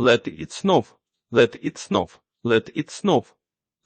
Let it snow, let it snow, let it snow.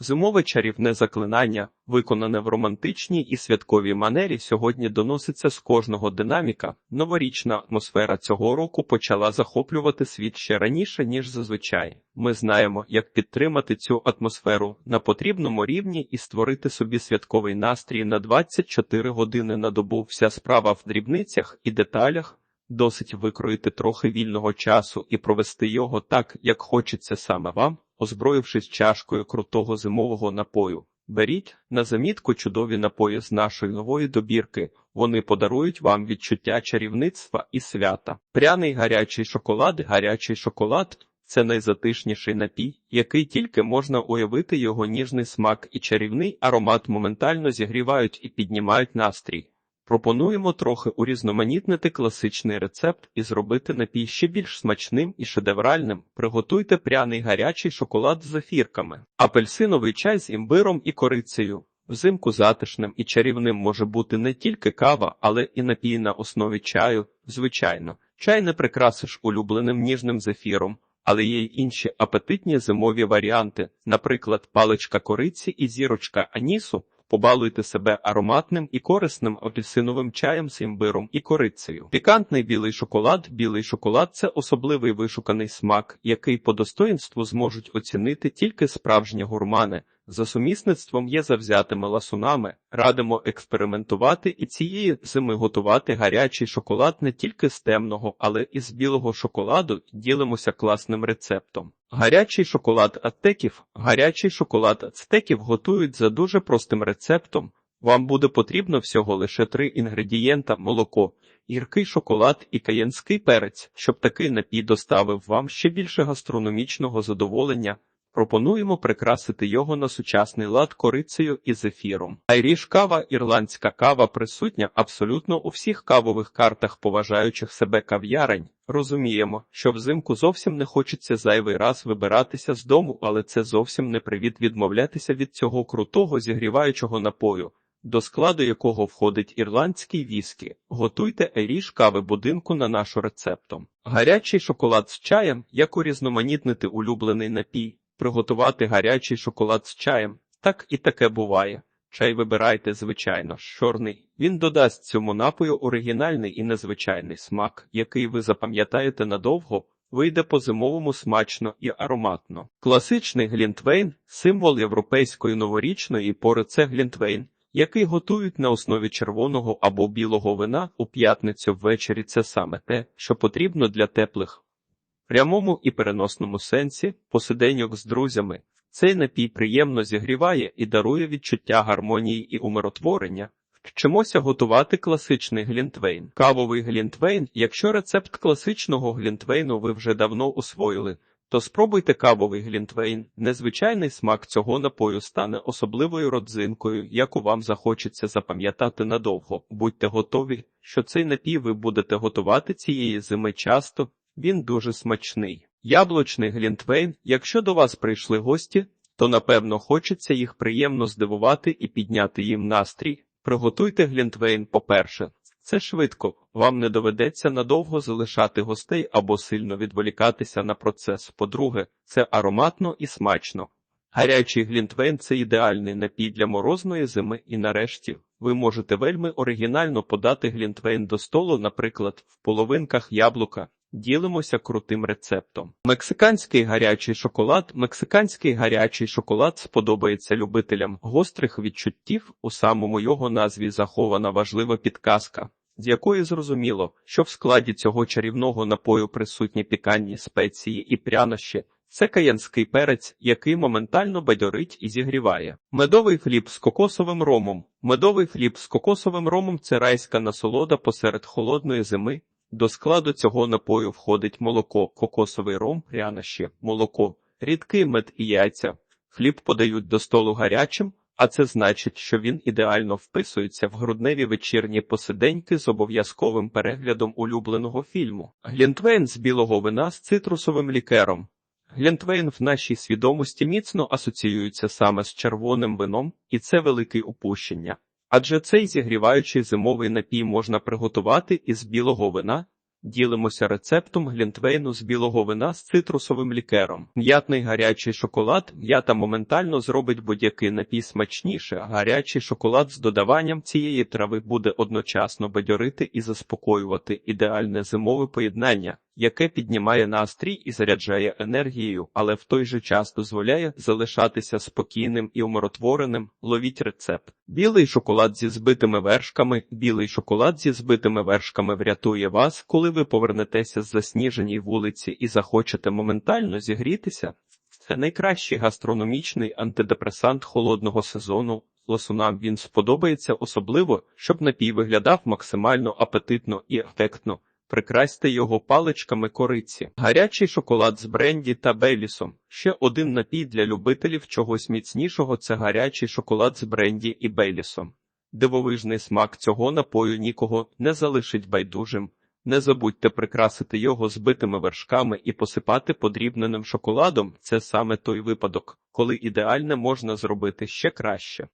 Зимове чарівне заклинання, виконане в романтичній і святковій манері, сьогодні доноситься з кожного динаміка. Новорічна атмосфера цього року почала захоплювати світ ще раніше, ніж зазвичай. Ми знаємо, як підтримати цю атмосферу на потрібному рівні і створити собі святковий настрій на 24 години на добу. Вся справа в дрібницях і деталях. Досить викроїти трохи вільного часу і провести його так, як хочеться саме вам, озброївшись чашкою крутого зимового напою. Беріть на замітку чудові напої з нашої нової добірки. Вони подарують вам відчуття чарівництва і свята. Пряний гарячий шоколад, гарячий шоколад. Це найзатишніший напій, який тільки можна уявити його ніжний смак і чарівний аромат моментально зігрівають і піднімають настрій. Пропонуємо трохи урізноманітнити класичний рецепт і зробити напій ще більш смачним і шедевральним. Приготуйте пряний гарячий шоколад з зефірками, апельсиновий чай з імбиром і корицею. Взимку затишним і чарівним може бути не тільки кава, але і напій на основі чаю. Звичайно, чай не прикрасиш улюбленим ніжним зефіром, але є й інші апетитні зимові варіанти, наприклад, паличка кориці і зірочка анісу. Побалуйте себе ароматним і корисним апельсиновим чаєм з імбиром і корицею. Пікантний білий шоколад. Білий шоколад це особливий вишуканий смак, який по достоїнству зможуть оцінити тільки справжні гурмани. За сумісництвом є завзятими ласунами. Радимо експериментувати і цієї зими готувати гарячий шоколад не тільки з темного, але і з білого шоколаду. Ділимося класним рецептом. Гарячий шоколад ацтеків. Гарячий шоколад ацтеків готують за дуже простим рецептом. Вам буде потрібно всього лише три інгредієнта: молоко, гіркий шоколад і каєнський перець, щоб такий напій доставив вам ще більше гастрономічного задоволення. Пропонуємо прикрасити його на сучасний лад корицею і зефіром. Айріш кава, ірландська кава присутня абсолютно у всіх кавових картах поважаючих себе кав'ярень. Розуміємо, що взимку зовсім не хочеться зайвий раз вибиратися з дому, але це зовсім не привід відмовлятися від цього крутого зігріваючого напою. До складу якого входить ірландський віскі, готуйте айріш кави будинку на нашу рецептом. Гарячий шоколад з чаєм, як урізноманітнити улюблений напій. Приготувати гарячий шоколад з чаєм. Так і таке буває. Чай вибирайте, звичайно, чорний. Він додасть цьому напою оригінальний і незвичайний смак, який ви запам'ятаєте надовго, вийде по-зимовому смачно і ароматно. Класичний глінтвейн символ європейської новорічної пори це глінтвейн, який готують на основі червоного або білого вина у п'ятницю ввечері. Це саме те, що потрібно для теплих прямому і переносному сенсі посиденьок з друзями. Цей напій приємно зігріває і дарує відчуття гармонії і умиротворення. Вчимося готувати класичний глінтвейн. Кавовий глінтвейн. Якщо рецепт класичного глінтвейну ви вже давно усвоїли, то спробуйте кавовий глінтвейн. Незвичайний смак цього напою стане особливою родзинкою, яку вам захочеться запам'ятати надовго. Будьте готові, що цей напій ви будете готувати цієї зими часто. Він дуже смачний. Яблучний глінтвейн. Якщо до вас прийшли гості, то напевно хочеться їх приємно здивувати і підняти їм настрій. Приготуйте глінтвейн, по-перше, це швидко, вам не доведеться надовго залишати гостей або сильно відволікатися на процес. По-друге, це ароматно і смачно. Гарячий глінтвейн це ідеальний напій для морозної зими, і нарешті ви можете вельми оригінально подати глінтвейн до столу, наприклад, в половинках яблука. Ділимося крутим рецептом. Мексиканський гарячий шоколад. Мексиканський гарячий шоколад сподобається любителям гострих відчуттів. У самому його назві захована важлива підказка, з якої зрозуміло, що в складі цього чарівного напою присутні піканні спеції і прянощі. Це каянський перець, який моментально бадьорить і зігріває. Медовий хліб з кокосовим ромом. Медовий хліб з кокосовим ромом це райська насолода посеред холодної зими. До складу цього напою входить молоко, кокосовий ром, прянощі, молоко, рідкий мед і яйця. Хліб подають до столу гарячим, а це значить, що він ідеально вписується в грудневі вечірні посиденьки з обов'язковим переглядом улюбленого фільму. Глінтвейн з білого вина з цитрусовим лікером. Глінтвейн в нашій свідомості міцно асоціюється саме з червоним вином, і це велике упущення. Адже цей зігріваючий зимовий напій можна приготувати із білого вина, Ділимося рецептом глінтвейну з білого вина з цитрусовим лікером. М'ятний гарячий шоколад. М'ята моментально зробить будь-який напій смачніше. а Гарячий шоколад з додаванням цієї трави буде одночасно бадьорити і заспокоювати ідеальне зимове поєднання, яке піднімає настрій і заряджає енергією, але в той же час дозволяє залишатися спокійним і умиротвореним. Ловіть рецепт. Білий шоколад зі збитими вершками. Білий шоколад зі збитими вершками врятує вас, коли ви повернетеся з засніженій вулиці і захочете моментально зігрітися. Це найкращий гастрономічний антидепресант холодного сезону. Лосунам він сподобається особливо, щоб напій виглядав максимально апетитно і ефектно. Прикрасьте його паличками кориці. Гарячий шоколад з бренді та бейлісом. Ще один напій для любителів чогось міцнішого це гарячий шоколад з бренді і бейлісом. Дивовижний смак цього напою нікого не залишить байдужим. Не забудьте прикрасити його збитими вершками і посипати подрібненим шоколадом. Це саме той випадок, коли ідеальне можна зробити ще краще.